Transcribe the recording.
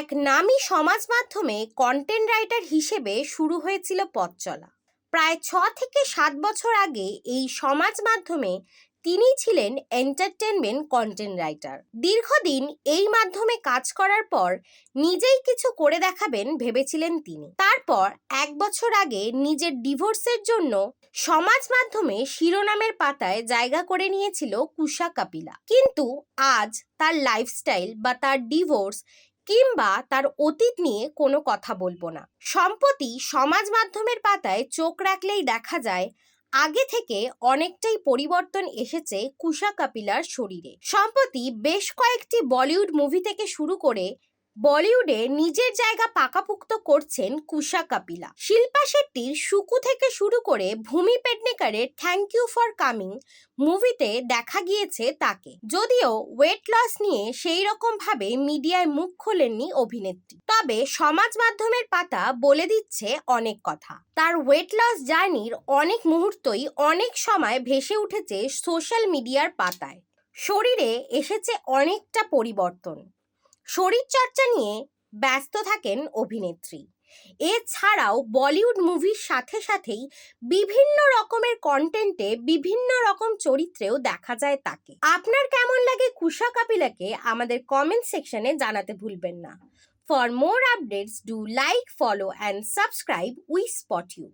এক নামী সমাজ মাধ্যমে কন্টেন্ট রাইটার হিসেবে শুরু হয়েছিল পথ চলা। প্রায় ছ থেকে সাত বছর আগে এই সমাজ মাধ্যমে তিনি ছিলেন এন্টারটেনমেন্ট কন্টেন্ট রাইটার দীর্ঘদিন এই মাধ্যমে কাজ করার পর নিজেই কিছু করে দেখাবেন ভেবেছিলেন তিনি। তারপর এক বছর আগে নিজের ডিভোর্সের জন্য সমাজ মাধ্যমে শিরোনামের পাতায় জায়গা করে নিয়েছিল কুশা কাপিলা। কিন্তু আজ তার লাইফস্টাইল বা তার ডিভোর্স কিংবা তার অতীত নিয়ে কোনো কথা বলব না। সম্প্রতি সমাজ মাধ্যমের পাতায় চোখ রাখলেই দেখা যায়, আগে থেকে অনেকটাই পরিবর্তন এসেছে কুশা কাপিলার শরীরে। সম্প্রতি বেশ কয়েকটি বলিউড মুভি থেকে শুরু করে বলিউডে নিজের জায়গা পাকাপুক্ত করছেন কুশা কাপিলা। শিল্পা শেট্টির সুকু থেকে শুরু করে ভূমি পেডনেকারের থ্যাংক ইউ ফর কামিং মুভিতে দেখা গিয়েছে তাকে। যদিও ওয়েট লস নিয়ে সেই রকম ভাবে মিডিয়ায় মুখ খোলেননি অভিনেত্রী। তবে সমাজ মাধ্যমের পাতা বলে দিচ্ছে অনেক কথা। তার ওয়েট লস জার্নির অনেক মুহূর্তই অনেক সময় ভেসে উঠেছে সোশ্যাল মিডিয়ার পাতায়। শরীরে এসেছে অনেকটা পরিবর্তন। শরীরচর্চা নিয়ে ব্যস্ত থাকেন অভিনেত্রী। এছাড়াও বলিউড মুভির সাথে সাথেই বিভিন্ন রকমের কন্টেন্টে বিভিন্ন রকম চরিত্রেও দেখা যায় তাকে। আপনার কেমন লাগে কুশা কাপিলাকে আমাদের কমেন্ট সেকশনে জানাতে ভুলবেন না। For more updates do like follow and subscribe we spot you